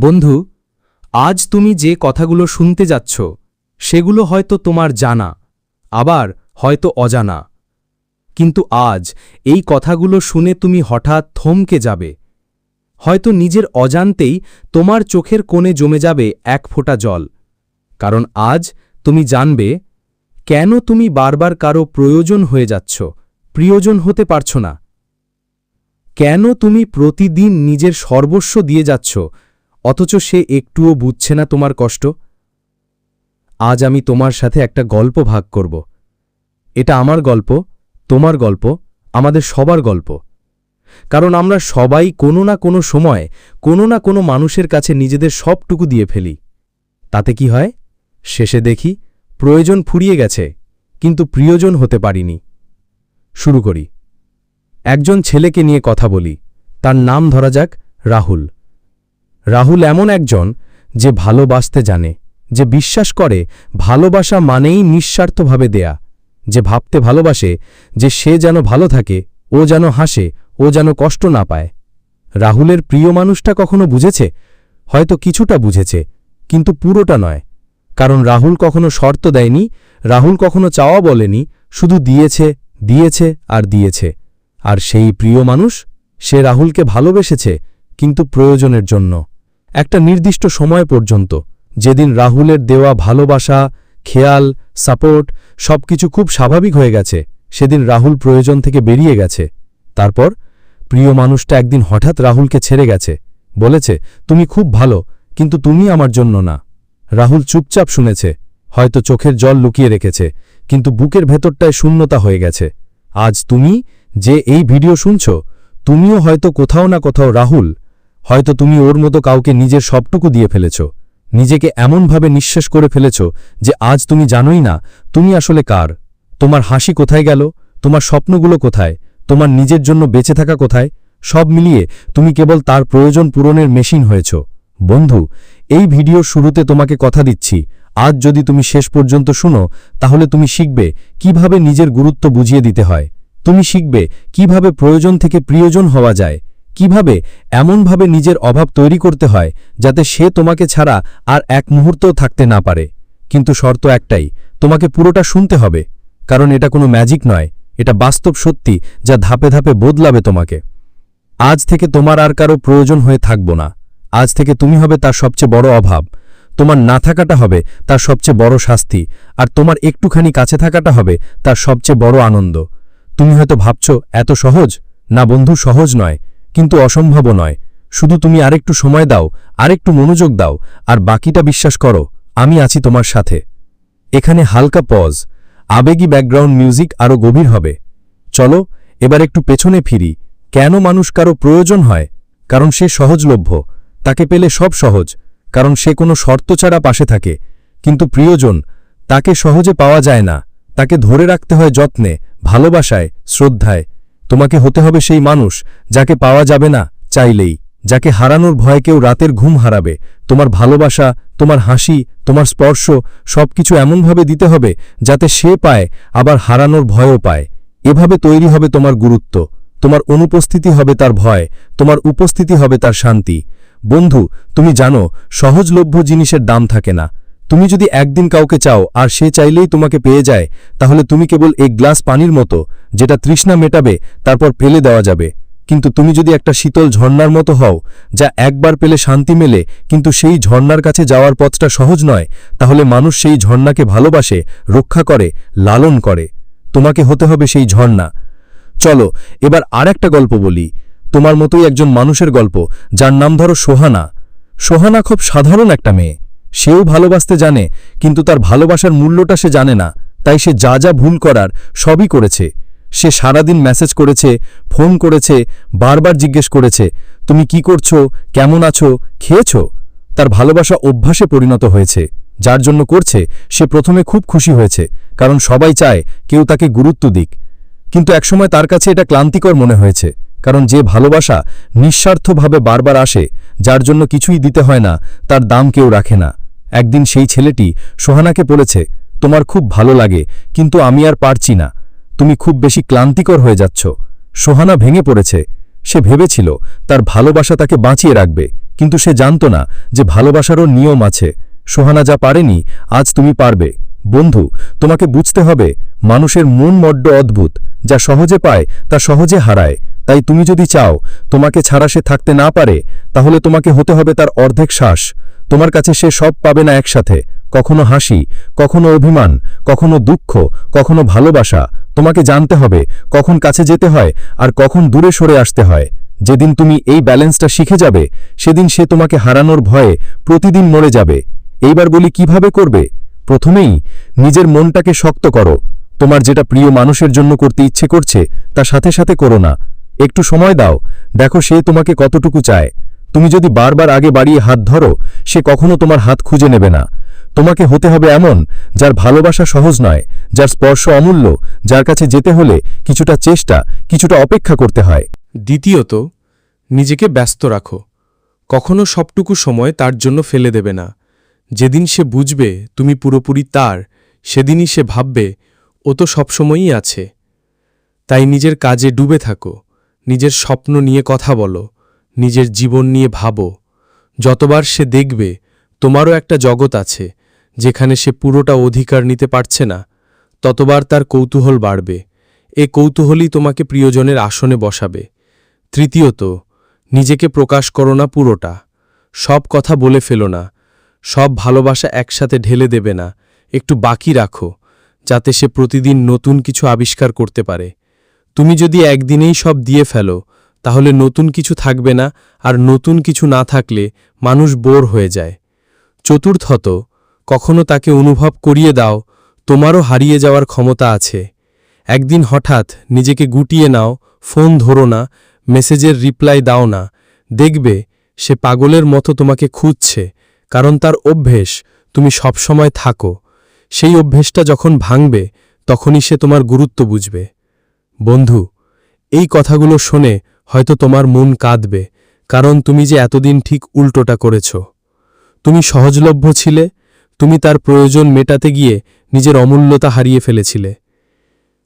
বন্ধু, আজ তুমি যে কথাগুলো শুনতে যাচ্ছ, সেগুলো হয়তো তোমার জানা, আবার হয়তো অজানা। কিন্তু আজ এই কথাগুলো শুনে তুমি হঠাৎ থমকে যাবে। হয়তো নিজের অজান্তেই তোমার চোখের কোণে জমে যাবে এক ফোঁটা জল। কারণ আজ তুমি জানবে, কেন তুমি বারবার কারও প্রয়োজন হয়ে যাচ্ছ, প্রিয়জন হতে পারছ না। কেন তুমি প্রতিদিন নিজের সর্বস্ব দিয়ে যাচ্ছ অথচ সে একটুও বুঝছে না তোমার কষ্ট। আজ আমি তোমার সাথে একটা গল্প ভাগ করব। এটা আমার গল্প, তোমার গল্প, আমাদের সবার গল্প। কারণ আমরা সবাই কোনো না কোনো সময় কোনো না কোনো মানুষের কাছে নিজেদের সবটুকু দিয়ে ফেলি। তাতে কি হয়? শেষে দেখি প্রয়োজন ফুরিয়ে গেছে, কিন্তু প্রিয়জন হতে পারিনি। শুরু করি। একজন ছেলেকে নিয়ে কথা বলি, তার নাম ধরা যাক রাহুল। রাহুল এমন একজন যে ভালোবাসতে জানে, যে বিশ্বাস করে ভালোবাসা মানেই নিঃস্বার্থভাবে দেয়া, যে ভাবতে ভালোবাসে যে সে যেন ভালো থাকে, ও যেন হাসে, ও যেন কষ্ট না পায়। রাহুলের প্রিয় মানুষটা কখনো বুঝেছে? হয়তো কিছুটা বুঝেছে, কিন্তু পুরোটা নয়। কারণ রাহুল কখনো শর্ত দেয়নি, রাহুল কখনো চাওয়া বলেনি, শুধু দিয়েছে দিয়েছে আর দিয়েছে। আর সেই প্রিয় মানুষ, সে রাহুলকে ভালোবেসেছে, কিন্তু প্রয়োজনের জন্য। একটা নির্দিষ্ট সময় পর্যন্ত, যেদিন রাহুলের দেওয়া ভালোবাসা, খেয়াল, সাপোর্ট সবকিছু খুব স্বাভাবিক হয়ে গেছে, সেদিন রাহুল প্রয়োজন থেকে বেরিয়ে গেছে। তারপর, প্রিয় মানুষটা একদিন হঠাৎ রাহুলকে ছেড়ে গেছে, বলেছে, তুমি খুব ভালো, কিন্তু তুমি আমার জন্য না। রাহুল চুপচাপ শুনেছে, হয়তো চোখের জল লুকিয়ে রেখেছে, কিন্তু বুকের ভেতরটায় শূন্যতা হয়ে গেছে। আজ তুমি যে এই ভিডিও শুনছ, তুমিও হয়তো কোথাও না কোথাও রাহুল হয়তো তুমি ওর মতো কাউকে নিজের সবটুকু দিয়ে ফেলেছ। নিজেকে এমনভাবে নিঃশেষ করে ফেলেছ যে আজ তুমি জানোই না তুমি আসলে কার। তোমার হাসি কোথায় গেল? তোমার স্বপ্নগুলো কোথায়? তোমার নিজের জন্য বেঁচে থাকা কোথায়? সব মিলিয়ে তুমি কেবল তার প্রয়োজন পূরণের মেশিন হয়েছ। বন্ধু, এই ভিডিওর শুরুতে তোমাকে কথা দিচ্ছি। আজ যদি তুমি শেষ পর্যন্ত শুনো, তাহলে তুমি শিখবে কীভাবে নিজের গুরুত্ব বুঝিয়ে দিতে হয়। তুমি শিখবে কীভাবে প্রয়োজন থেকে প্রিয়জন হওয়া যায়। কীভাবে এমনভাবে নিজের অভাব তৈরি করতে হয় যাতে সে তোমাকে ছাড়া আর এক মুহূর্তও থাকতে না পারে? কিন্তু শর্ত একটাই, তোমাকে পুরোটা শুনতে হবে। কারণ এটা কোনো ম্যাজিক নয়, এটা বাস্তব সত্যি যা ধাপে ধাপে বদলাবে তোমাকে। আজ থেকে তোমার আর কারও প্রয়োজন হয়ে থাকব না। আজ থেকে তুমি হবে তার সবচেয়ে বড় অভাব। তোমার না থাকাটা হবে তার সবচেয়ে বড় শাস্তি। আর তোমার একটুখানি কাছে থাকাটা হবে তার সবচেয়ে বড় আনন্দ। তুমি হয়তো ভাবছ, এত সহজ? না বন্ধু, সহজ নয়। কিন্তু অসম্ভবও নয়। শুধু তুমি আরেকটু সময় দাও, আরেকটু মনোযোগ দাও, আর বাকিটা বিশ্বাস করো, আমি আছি তোমার সাথে। এখানে হালকা পজ। আবেগী ব্যাকগ্রাউন্ড মিউজিক আরও গভীর হবে। চলো, এবার একটু পেছনে ফিরি। কেন মানুষ কারও প্রয়োজন হয়? কারণ সে সহজলভ্য। তাকে পেলে সব সহজ। কারণ সে কোনো শর্ত ছাড়া পাশে থাকে। কিন্তু প্রিয়জন, তাকে সহজে পাওয়া যায় না। তাকে ধরে রাখতে হয় যত্নে, ভালোবাসায়, শ্রদ্ধায়। তোমাকে হতে হবে সেই মানুষ যাকে পাওয়া যাবে না চাইলেই, যাকে হারানোর ভয় কেউ রাতের ঘুম হারাবে। তোমার ভালোবাসা, তোমার হাসি, তোমার স্পর্শ সবকিছু এমনভাবে দিতে হবে যাতে সে পায়, আবার হারানোর ভয়ও পায়। এভাবে তৈরি হবে তোমার গুরুত্ব। তোমার অনুপস্থিতি হবে তার ভয়, তোমার উপস্থিতি হবে তার শান্তি। বন্ধু, তুমি জানো, সহজলভ্য জিনিসের দাম থাকে না। তুমি যদি একদিন কাউকে চাও আর সে চাইলেই তোমাকে পেয়ে যায়, তাহলে তুমি কেবল এক গ্লাস পানির মতো যেটা তৃষ্ণা মেটাবে, তারপর ফেলে দেওয়া যাবে। কিন্তু তুমি যদি একটা শীতল ঝর্ণার মতো হও, যা একবার পেলে শান্তি মেলে, কিন্তু সেই ঝর্ণার কাছে যাওয়ার পথটা সহজ নয়, তাহলে মানুষ সেই ঝর্ণাকে ভালোবাসে, রক্ষা করে, লালন করে। তোমাকে হতে হবে সেই ঝর্ণা। চলো, এবার আর একটা গল্প বলি। তোমার মতোই একজন মানুষের গল্প, যার নাম ধরো সোহানা। সোহানা খুব সাধারণ একটা মেয়ে। সেও ভালোবাসতে জানে, কিন্তু তার ভালোবাসার মূল্যটা সে জানে না। তাই সে যা যা ভুল করার সবই করেছে। সে সারাদিন মেসেজ করেছে ফোন করেছে, বারবার জিজ্ঞেস করেছে, তুমি কি করছ? কেমন আছো? খেয়েছ? তার ভালোবাসা অভ্যাসে পরিণত হয়েছে। যার জন্য করছে, সে প্রথমে খুব খুশি হয়েছে, কারণ সবাই চায় কেউ তাকে গুরুত্ব দিক। কিন্তু একসময় তার কাছে এটা ক্লান্তিকর মনে হয়েছে, কারণ যে ভালোবাসা নিঃস্বার্থভাবে বারবার আসে, যার জন্য কিছুই দিতে হয় না, তার দাম কেউ রাখে না। একদিন সেই ছেলেটি সোহানাকে বলেছে, তোমার খুব ভালো লাগে, কিন্তু আমি আর পারছি না। তুমি খুব বেশি ক্লান্তিকর হয়ে যাচ্ছ। সোহানা ভেঙে পড়েছে। সে ভেবেছিল, তার ভালোবাসা তাকে বাঁচিয়ে রাখবে, কিন্তু সে জানত না যে ভালোবাসারও নিয়ম আছে। সোহানা যা পারেনি, আজ তুমি পারবে। বন্ধু, তোমাকে বুঝতে হবে, মানুষের মন মড্ড অদ্ভুত। যা সহজে পায়, তা সহজে হারায়। তাই তুমি যদি চাও, তোমাকে ছাড়া সে থাকতে না পারে, তাহলে তোমাকে হতে হবে তার অর্ধেক শ্বাস। তোমার কাছে সে সব পাবে না একসাথে। কখনো হাসি, কখনো অভিমান, কখনো দুঃখ, কখনো ভালোবাসা। তোমাকে জানতে হবে কখন কাছে যেতে হয় আর কখন দূরে সরে আসতে হয়। যেদিন তুমি এই ব্যালেন্সটা শিখে যাবে, সেদিন সে তোমাকে হারানোর ভয়ে প্রতিদিন মরে যাবে। এইবার বলি, কীভাবে করবে? প্রথমেই নিজের মনটাকে শক্ত করো। তোমার যেটা প্রিয় মানুষের জন্য করতে ইচ্ছে করছে, তা সাথে সাথে করো না। একটু সময় দাও। দেখো সে তোমাকে কতটুকু চায়। তুমি যদি বারবার আগে বাড়িয়ে হাত ধরো, সে কখনো তোমার হাত খুঁজে নেবে না। তোমাকে হতে হবে এমন যার ভালোবাসা সহজ নয়, যার স্পর্শ অমূল্য, যার কাছে যেতে হলে কিছুটা চেষ্টা, কিছুটা অপেক্ষা করতে হয়। দ্বিতীয়ত, নিজেকে ব্যস্ত রাখো। কখনো সবটুকু সময় তার জন্য ফেলে দেবে না। যেদিন সে বুঝবে তুমি পুরোপুরি তার, সেদিনই সে ভাববে, ও তো সবসময়ই আছে। তাই নিজের কাজে ডুবে থাকো। নিজের স্বপ্ন নিয়ে কথা বলো। নিজের জীবন নিয়ে ভাবো। যতবার সে দেখবে, তোমারও একটা জগৎ আছে। যেখানে সে পুরোটা অধিকার নিতে পারছে না, ততবার তার কৌতূহল বাড়বে। এ কৌতূহলই তোমাকে প্রিয়জনের আসনে বসাবে। তৃতীয়ত, নিজেকে প্রকাশ করো না পুরোটা। সব কথা বলে ফেলো না। সব ভালোবাসা একসাথে ঢেলে দেবে না। একটু বাকি রাখো, যাতে সে প্রতিদিন নতুন কিছু আবিষ্কার করতে পারে। তুমি যদি একদিনেই সব দিয়ে ফেলো, তাহলে নতুন কিছু থাকবে না, আর নতুন কিছু না থাকলে মানুষ বোর হয়ে যায়। চতুর্থত কখনো তাকে অনুভব করিয়ে দাও, তোমারও হারিয়ে যাওয়ার ক্ষমতা আছে। একদিন হঠাৎ নিজেকে গুটিয়ে নাও, ফোন ধরো না, মেসেজের রিপ্লাই দাও না। দেখবে, সে পাগলের মতো তোমাকে খুঁজছে, কারণ তার অভ্যেস, তুমি সবসময় থাকো। সেই অভ্যেসটা যখন ভাঙবে, তখনই সে তোমার গুরুত্ব বুঝবে। বন্ধু, এই কথাগুলো শোনে হয়তো তোমার মন কাঁদবে, কারণ তুমি যে এতদিন ঠিক উল্টোটা করেছ। তুমি সহজলভ্য ছিলে তুমি তার প্রয়োজন মেটাতে গিয়ে নিজের অমূল্যতা হারিয়ে ফেলেছিলে।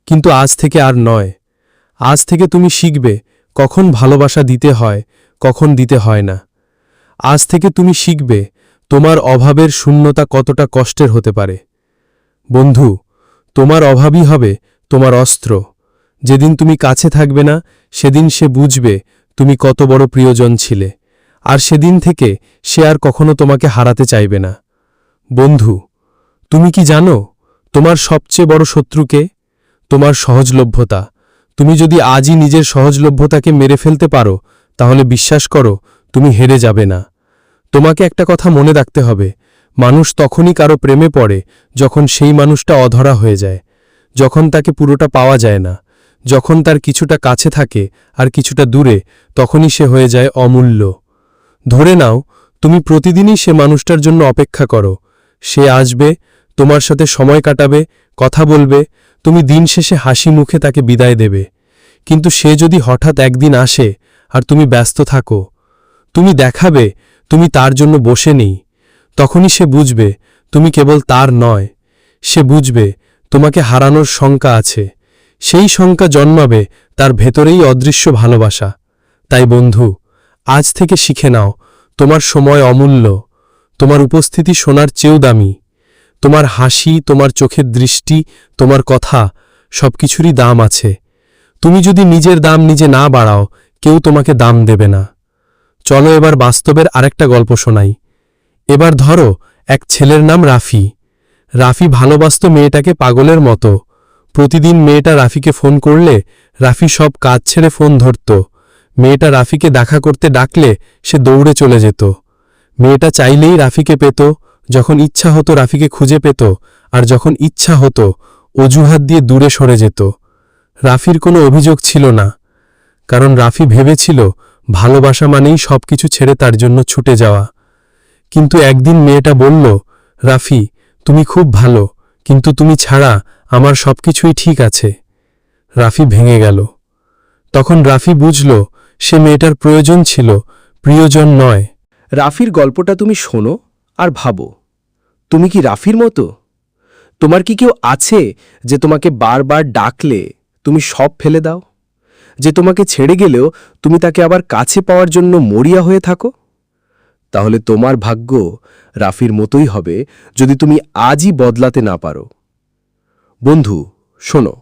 কিন্তু আজ থেকে আর নয়। আজ থেকে তুমি শিখবে কখন ভালোবাসা দিতে হয়, কখন দিতে হয় না। আজ থেকে তুমি শিখবে তোমার অভাবের শূন্যতা কতটা কষ্টের হতে পারে। বন্ধু, তোমার অভাবই হবে তোমার অস্ত্র। যেদিন তুমি কাছে থাকবে না, সেদিন সে বুঝবে তুমি কত বড় প্রিয়জন ছিলে। আর সেদিন থেকে সে আর কখনো তোমাকে হারাতে চাইবে না। বন্ধু, তুমি কি জানো তোমার সবচেয়ে বড় শত্রুকে? তোমার সহজলভ্যতা। তুমি যদি আজই নিজের সহজলভ্যতাকে মেরে ফেলতে পারো, তাহলে বিশ্বাস করো তুমি হেরে যাবে না। তোমাকে একটা কথা মনে রাখতে হবে, মানুষ তখনই কারও প্রেমে পড়ে যখন সেই মানুষটা অধরা হয়ে যায়, যখন তাকে পুরোটা পাওয়া যায় না, যখন তার কিছুটা কাছে থাকে আর কিছুটা দূরে, তখনই সে হয়ে যায় অমূল্য। ধরে নাও, তুমি প্রতিদিনই সে মানুষটার জন্য অপেক্ষা করো সে আসবে, তোমার সাথে সময় কাটাবে, কথা বলবে, তুমি দিন শেষে হাসি মুখে তাকে বিদায় দেবে। কিন্তু সে যদি হঠাৎ একদিন আসে আর তুমি ব্যস্ত থাকো, তুমি দেখাবে, তুমি তার জন্য বসে নেই। তখনই সে বুঝবে, তুমি কেবল তার নয়। সে বুঝবে, তোমাকে হারানোর শঙ্কা আছে। সেই শঙ্কা জন্মাবে তার ভেতরেই অদৃশ্য ভালোবাসা। তাই বন্ধু, আজ থেকে শিখে নাও, তোমার সময় অমূল্য। তোমার উপস্থিতি শোনার চেয়েও দামি। তোমার হাসি, তোমার চোখের দৃষ্টি, তোমার কথা, সবকিছুরই দাম আছে। তুমি যদি নিজের দাম নিজে না বাড়াও, কেউ তোমাকে দাম দেবে না। চলো এবার বাস্তবের আরেকটা গল্প শোনাই। এবার ধরো, এক ছেলের নাম রাফি। রাফি ভালোবাসত মেয়েটাকে পাগলের মতো। প্রতিদিন মেয়েটা রাফিকে ফোন করলে, রাফি সব কাজ ছেড়ে ফোন ধরত। মেয়েটা রাফিকে দেখা করতে ডাকলে সে দৌড়ে চলে যেত। মেয়েটা চাইলেই রাফিকে পেত, যখন ইচ্ছা হতো রাফিকে খুঁজে পেত, আর যখন ইচ্ছা হতো, অজুহাত দিয়ে দূরে সরে যেত। রাফির কোনো অভিযোগ ছিল না, কারণ রাফি ভেবেছিল ভালোবাসা মানেই সবকিছু ছেড়ে তার জন্য ছুটে যাওয়া। কিন্তু একদিন মেয়েটা বলল, রাফি, তুমি খুব ভালো, কিন্তু তুমি ছাড়া আমার সবকিছুই ঠিক আছে। রাফি ভেঙে গেল। তখন রাফি বুঝল, সে মেয়েটার প্রয়োজন ছিল, প্রিয়জন নয়। রাফির গল্পটা তুমি শোনো আর ভাবো। তুমি কি রাফির মতো? তোমার কি কেউ আছে যে তোমাকে বারবার ডাকলে তুমি সব ফেলে দাও? যে তোমাকে ছেড়ে গেলেও তুমি তাকে আবার কাছে পাওয়ার জন্য মরিয়া হয়ে থাকো? তাহলে তোমার ভাগ্য রাফির মতোই হবে যদি তুমি আজই বদলাতে না পারো। বন্ধু, শোনো,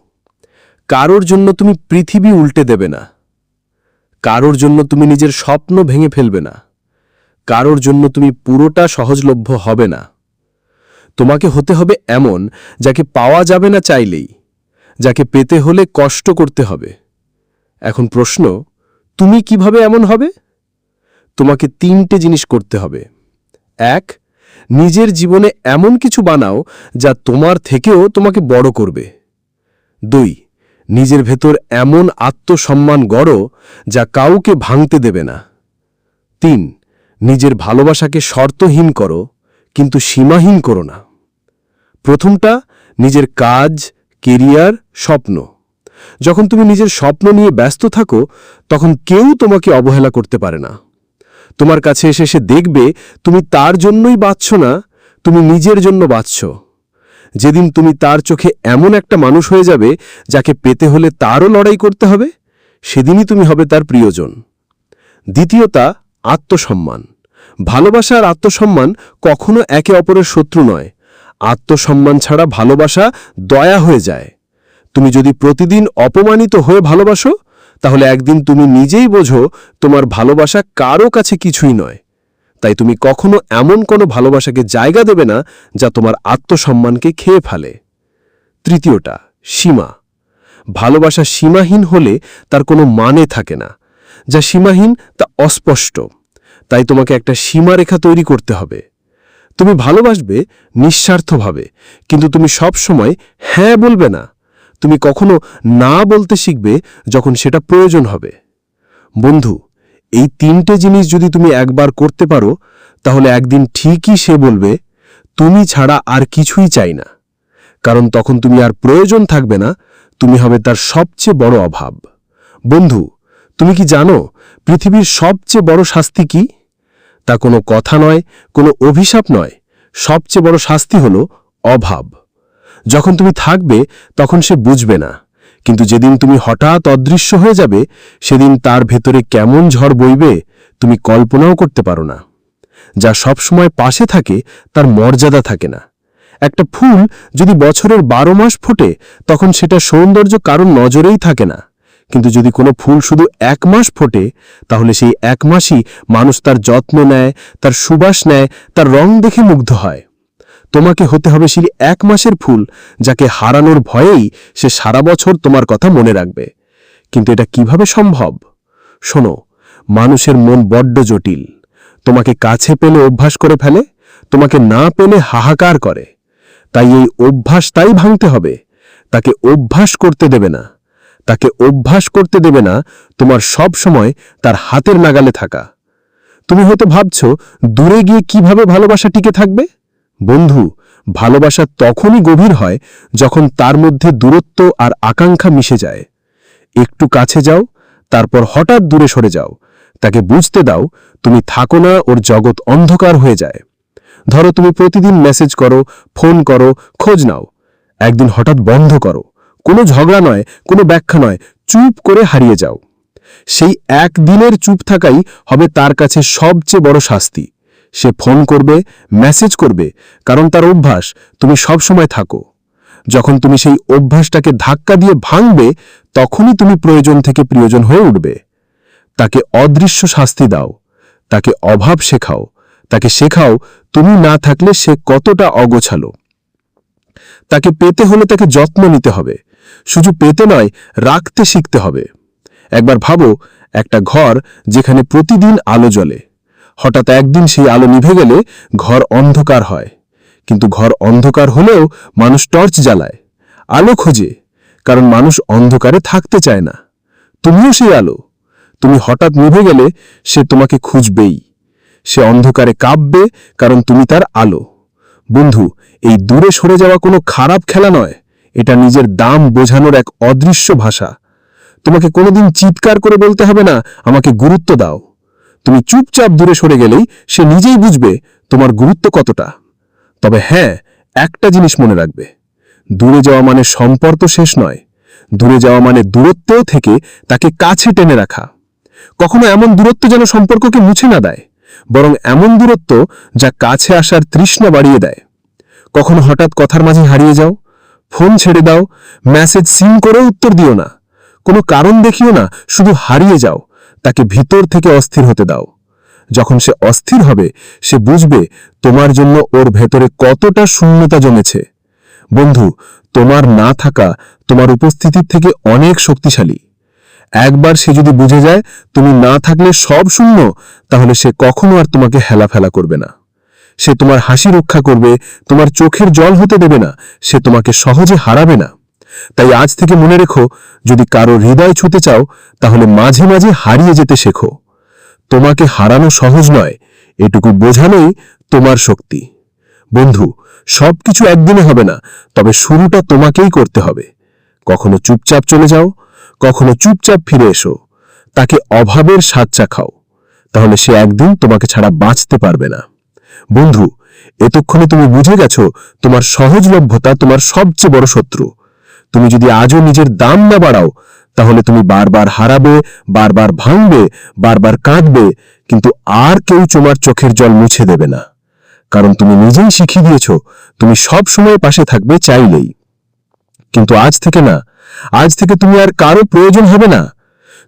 কারোর জন্য তুমি পৃথিবী উল্টে দেবে না। কারোর জন্য তুমি নিজের স্বপ্ন ভেঙে ফেলবে না। কারোর জন্য তুমি পুরোটা সহজলভ্য হবে না। তোমাকে হতে হবে এমন যাকে পাওয়া যাবে না চাইলেই, যাকে পেতে হলে কষ্ট করতে হবে। এখন প্রশ্ন, তুমি কীভাবে এমন হবে? তোমাকে তিনটে জিনিস করতে হবে। এক, নিজের জীবনে এমন কিছু বানাও যা তোমার থেকেও তোমাকে বড় করবে। দুই, নিজের ভেতর এমন আত্মসম্মান গড়ো যা কাউকে ভাঙতে দেবে না। তিন নিজের ভালোবাসাকে শর্তহীন করো, কিন্তু সীমাহীন করো না। প্রথমটা নিজের কাজ, কেরিয়ার, স্বপ্ন। যখন তুমি নিজের স্বপ্ন নিয়ে ব্যস্ত থাকো, তখন কেউ তোমাকে অবহেলা করতে পারে না। তোমার কাছে এসে সে দেখবে, তুমি তার জন্যই বাঁচছ না, তুমি নিজের জন্য বাঁচছ। যেদিন তুমি তার চোখে এমন একটা মানুষ হয়ে যাবে, যাকে পেতে হলে তারও লড়াই করতে হবে, সেদিনই তুমি হবে তার প্রিয়জন। দ্বিতীয়তা আত্মসম্মান। ভালোবাসা আর আত্মসম্মান কখনো একে অপরের শত্রু নয়। আত্মসম্মান ছাড়া ভালোবাসা দয়া হয়ে যায়। তুমি যদি প্রতিদিন অপমানিত হয়ে ভালোবাসো, তাহলে একদিন তুমি নিজেই বোঝো তোমার ভালোবাসা কারও কাছে কিছুই নয়। তাই তুমি কখনো এমন কোনো ভালোবাসাকে জায়গা দেবে না যা তোমার আত্মসম্মানকে খেয়ে ফেলে। তৃতীয়টা, সীমা। ভালোবাসা সীমাহীন হলে তার কোনো মানে থাকে না। যা সীমাহীন তা অস্পষ্ট। তাই তোমাকে একটা সীমারেখা তৈরি করতে হবে। তুমি ভালোবাসবে নিঃস্বার্থভাবে, কিন্তু তুমি সব সময় হ্যাঁ বলবে না। তুমি কখনো না বলতে শিখবে যখন সেটা প্রয়োজন হবে। বন্ধু, এই তিনটে জিনিস যদি তুমি একবার করতে পারো, তাহলে একদিন ঠিকই সে বলবে, তুমি ছাড়া আর কিছুই চাই না। কারণ তখন তুমি আর প্রয়োজন থাকবে না, তুমি হবে তার সবচেয়ে বড় অভাব। বন্ধু, তুমি কি জানো পৃথিবীর সবচেয়ে বড় শাস্তি কি? তা কোনো কথা নয়, কোনো অভিশাপ নয়। সবচেয়ে বড় শাস্তি হল অভাব। যখন তুমি থাকবে, তখন সে বুঝবে না। কিন্তু যেদিন তুমি হঠাৎ অদৃশ্য হয়ে যাবে, সেদিন তার ভেতরে কেমন ঝড় বইবে, তুমি কল্পনাও করতে পারো না। যা সবসময় পাশে থাকে, তার মর্যাদা থাকে না। একটা ফুল যদি বছরের বারো মাস ফোটে, তখন সেটা সৌন্দর্য কারণ নজরেই থাকে না। কিন্তু যদি কোনো ফুল শুধু এক মাস ফোটে, তাহলে সেই এক মাসই মানুষ তার যত্ন নেয়, তার সুবাস নেয়, তার রং দেখে মুগ্ধ হয়। তোমাকে হতে হবে সেই এক মাসের ফুল যাকে হারানোর ভয়েই সে সারা বছর তোমার কথা মনে রাখবে। কিন্তু এটা কীভাবে সম্ভব? শোনো, মানুষের মন বড্ড জটিল। তোমাকে কাছে পেলে অভ্যাস করে ফেলে, তোমাকে না পেলে হাহাকার করে। তাই এই অভ্যাস তাই ভাঙতে হবে। তাকে অভ্যাস করতে দেবে না। তাকে অভ্যাস করতে দেবে না, তোমার সব সময় তার হাতের নাগালে থাকা। তুমি হয়তো ভাবছ, দূরে গিয়ে কীভাবে ভালোবাসা টিকে থাকবে? বন্ধু, ভালোবাসা তখনই গভীর হয় যখন তার মধ্যে দূরত্ব আর আকাঙ্ক্ষা মিশে যায়। একটু কাছে যাও, তারপর হঠাৎ দূরে সরে যাও। তাকে বুঝতে দাও, তুমি থাকো না, ওর জগৎ অন্ধকার হয়ে যায়। ধরো তুমি প্রতিদিন মেসেজ করো ফোন করো, খোঁজ নাও। একদিন হঠাৎ বন্ধ করো। কোনো ঝগড়া নয়, কোনো ব্যাখ্যা নয়, চুপ করে হারিয়ে যাও। সেই একদিনের চুপ থাকাই হবে তার কাছে সবচেয়ে বড় শাস্তি। সে ফোন করবে, মেসেজ করবে, কারণ তার অভ্যাস, তুমি সব সময় থাকো। যখন তুমি সেই অভ্যাসটাকে ধাক্কা দিয়ে ভাঙবে, তখনই তুমি প্রয়োজন থেকে প্রিয়জন হয়ে উঠবে। তাকে অদৃশ্য শাস্তি দাও, তাকে অভাব শেখাও, তাকে শেখাও তুমি না থাকলে সে কতটা অগোছালো। তাকে পেতে হলে তাকে যত্ন নিতে হবে শুধু পেতে নয়, রাখতে শিখতে হবে। একবার ভাবো, একটা ঘর যেখানে প্রতিদিন আলো জ্বলে। হঠাৎ একদিন সেই আলো নিভে গেলে ঘর অন্ধকার হয়। কিন্তু ঘর অন্ধকার হলেও মানুষ টর্চ জ্বালায়। আলো খোঁজে, কারণ মানুষ অন্ধকারে থাকতে চায় না। তুমিও সেই আলো। তুমি হঠাৎ নিভে গেলে সে তোমাকে খুঁজবেই। সে অন্ধকারে কাঁপবে, কারণ তুমি তার আলো। বন্ধু, এই দূরে সরে যাওয়া কোনো খারাপ খেলা নয়। এটা নিজের দাম বোঝানোর এক অদৃশ্য ভাষা। তোমাকে কোনোদিন চিৎকার করে বলতে হবে না, আমাকে গুরুত্ব দাও। তুমি চুপচাপ দূরে সরে গেলেই সে নিজেই বুঝবে তোমার গুরুত্ব কতটা। তবে হ্যাঁ একটা জিনিস মনে রাখবে। দূরে যাওয়া মানে সম্পর্ক শেষ নয়। দূরে যাওয়া মানে দূরত্বেও থেকে তাকে কাছে টেনে রাখা। কখনো এমন দূরত্ব যেন সম্পর্ককে মুছে না দেয়, বরং এমন দূরত্ব যা কাছে আসার তৃষ্ণা বাড়িয়ে দেয়। কখনো হঠাৎ কথার মাঝে হারিয়ে যাও ফোন ছেড়ে দাও, মেসেজ সিন করেও উত্তর দিও না। কোনো কারণ দেখিও না, শুধু হারিয়ে যাও, তাকে ভিতর থেকে অস্থির হতে দাও। যখন সে অস্থির হবে, সে বুঝবে তোমার জন্য ওর ভেতরে কতটা শূন্যতা জমেছে। বন্ধু, তোমার না থাকা তোমার উপস্থিতির থেকে অনেক শক্তিশালী। একবার সে যদি বুঝে যায়, তুমি না থাকলে সব শূন্য, তাহলে সে কখনো আর তোমাকে হেলাফেলা করবে না। সে তোমার হাসি রক্ষা করবে, তোমার চোখের জল হতে দেবে না, সে তোমাকে সহজে হারাবে না। তাই আজ থেকে মনে রেখো, যদি কারও হৃদয় ছুতে চাও, তাহলে মাঝে মাঝে হারিয়ে যেতে শেখো। তোমাকে হারানো সহজ নয়, এটুকু বোঝানোই তোমার শক্তি। বন্ধু, সবকিছু একদিনে হবে না, তবে শুরুটা তোমাকেই করতে হবে। কখনো চুপচাপ চলে যাও, কখনো চুপচাপ ফিরে এসো। তাকে অভাবের স্বাদ চাখাও তাহলে সে একদিন তোমাকে ছাড়া বাঁচতে পারবে না। বন্ধু, এতক্ষণে তুমি বুঝে গেছো তোমার সহজলভ্যতা তোমার সবচেয়ে বড় শত্রু। তুমি যদি আজও নিজের দাম না বাড়াও, তাহলে তুমি বারবার হারাবে, বারবার ভাঙবে, বারবার কাঁদবে, কিন্তু আর কেউ তোমার চোখের জল মুছে দেবে না। কারণ তুমি নিজেই শিখিয়ে দিয়েছ, তুমি সব সময় পাশে থাকবে চাইলেই। কিন্তু আজ থেকে না, আজ থেকে তুমি আর কারও প্রয়োজন হবে না।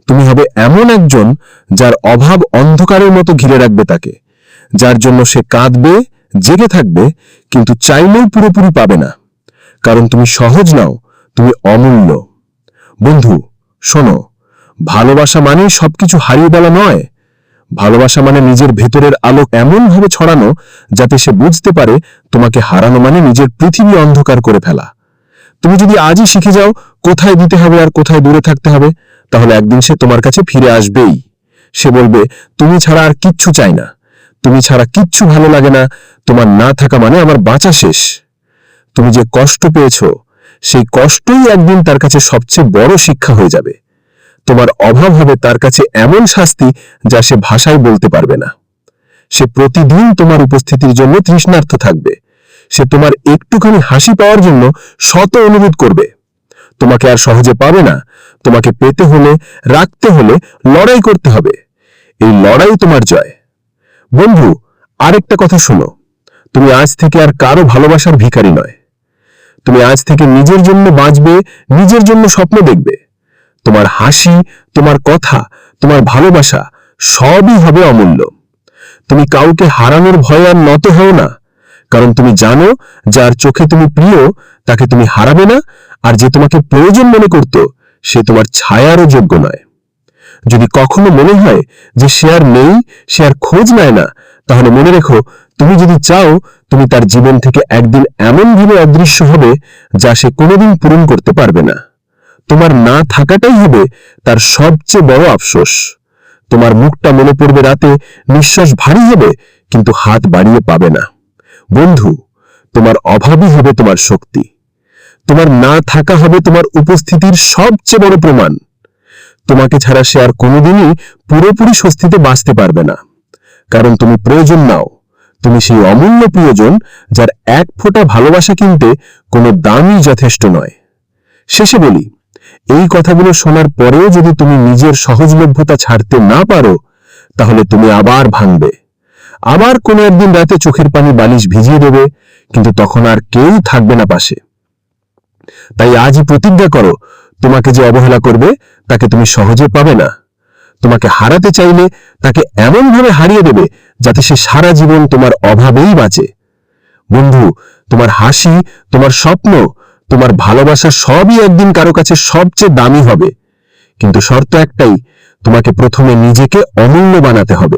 তুমি হবে এমন একজন যার অভাব অন্ধকারের মতো ঘিরে রাখবে তাকে। যার জন্য সে কাঁদবে, জেগে থাকবে, কিন্তু চাইলেও পুরোপুরি পাবে না। কারণ তুমি সহজ নাও, তুমি অমূল্য। বন্ধু, শোনো, ভালোবাসা মানেই সবকিছু হারিয়ে বলা নয়। ভালোবাসা মানে নিজের ভেতরের আলো এমনভাবে ছড়ানো যাতে সে বুঝতে পারে তোমাকে হারানো মানে নিজের পৃথিবী অন্ধকার করে ফেলা। তুমি যদি আজই শিখে যাও, কোথায় দিতে হবে আর কোথায় দূরে থাকতে হবে, তাহলে একদিন সে তোমার কাছে ফিরে আসবেই। সে বলবে, তুমি ছাড়া আর কিচ্ছু চাই না। তুমি ছাড়া কিচ্ছু ভালো লাগে না, তোমার না থাকা মানে আমার বাঁচা শেষ। তুমি যে কষ্ট পেয়েছ, সেই কষ্টই একদিন তার কাছে সবচেয়ে বড় শিক্ষা হয়ে যাবে। তোমার অভাব হবে তার কাছে এমন শাস্তি যা সে ভাষায় বলতে পারবে না। সে প্রতিদিন তোমার উপস্থিতির জন্য তৃষ্ণার্থ থাকবে। সে তোমার একটুখানি হাসি পাওয়ার জন্য শত অনুরোধ করবে। তোমাকে আর সহজে পাবে না। তোমাকে পেতে হলে, রাখতে হলে লড়াই করতে হবে। এই লড়াই তোমার জয়। বন্ধু, আরেকটা কথা শোনো। তুমি আজ থেকে আর কারও ভালোবাসার ভিখারি নয়। তুমি আজ থেকে নিজের জন্য বাঁচবে, নিজের জন্য স্বপ্ন দেখবে। তোমার হাসি, তোমার কথা, তোমার ভালোবাসা সবই হবে অমূল্য। তুমি কাউকে হারানোর ভয়ে আর নত হও না, কারণ তুমি জানো, যার চোখে তুমি প্রিয়, তাকে তুমি হারাবে না, আর যে তোমাকে প্রয়োজন মনে করত, সে তোমার ছায়ারও যোগ্য নয়। যদি কখনো মনে হয় যে আর নেই আর খোঁজ নেয় না, তাহলে মনে রেখো, তুমি যদি চাও, তুমি তার জীবন থেকে একদিন এমনভাবে অদৃশ্য হবে যা সে কোনোদিন পূরণ করতে পারবে না। তোমার না থাকাটাই হবে তার সবচেয়ে বড় আফসোস। তোমার মুখটা মনে পড়বে রাতে, নিঃশ্বাস ভারী হবে, কিন্তু হাত বাড়িয়ে পাবে না। বন্ধু, তোমার অভাবই হবে তোমার শক্তি। তোমার না থাকা হবে তোমার উপস্থিতির সবচেয়ে বড় প্রমাণ। তোমাকে ছাড়া সে আর কোনোদিনই পুরোপুরি স্বস্তিতে বাঁচতে পারবে না। কারণ তুমি প্রয়োজন নাও। তুমি সেই অমূল্য প্রিয়জন যার এক ফোঁটা ভালোবাসা কিনতে কোনো দামই যথেষ্ট নয়। শেষে বলি, এই কথাগুলো শোনার পরেও যদি তুমি নিজের সহজলভ্যতা ছাড়তে না পারো, তাহলে তুমি আবার ভাঙবে। আবার কোনো একদিন রাতে চোখের পানি বালিশ ভিজিয়ে দেবে, কিন্তু তখন আর কেউ থাকবে না পাশে। তাই আজই প্রতিজ্ঞা করো, তোমাকে যে অবহেলা করবে তাকে তুমি সহজে পাবে না। তোমাকে হারাতে চাইলে তাকে এমনভাবে হারিয়ে দেবে যাতে সে সারা জীবন তোমার অভাবেই বাঁচে। বন্ধু, তোমার হাসি, তোমার স্বপ্ন, তোমার ভালোবাসা সবই একদিন কারও কাছে সবচেয়ে দামি হবে। কিন্তু শর্ত একটাই, তোমাকে প্রথমে নিজেকে অমূল্য বানাতে হবে।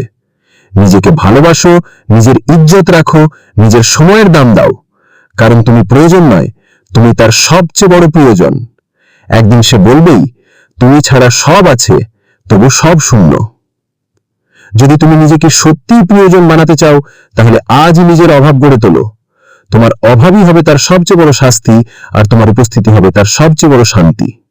নিজেকে ভালোবাসো, নিজের ইজ্জত রাখো, নিজের সময়ের দাম দাও। কারণ তুমি প্রয়োজন নয়, তুমি তার সবচেয়ে বড় প্রয়োজন। একদিন সে বলবেই তুমি ছাড়া সব আছে, তবু সব শূন্য। যদি তুমি নিজেকে সত্যিই প্রিয়জন বানাতে চাও, তাহলে আজই নিজের অভাব গড়ে তোলো। তোমার অভাবই হবে তার সবচেয়ে বড় শাস্তি, আর তোমার উপস্থিতি হবে তার সবচেয়ে বড় শান্তি।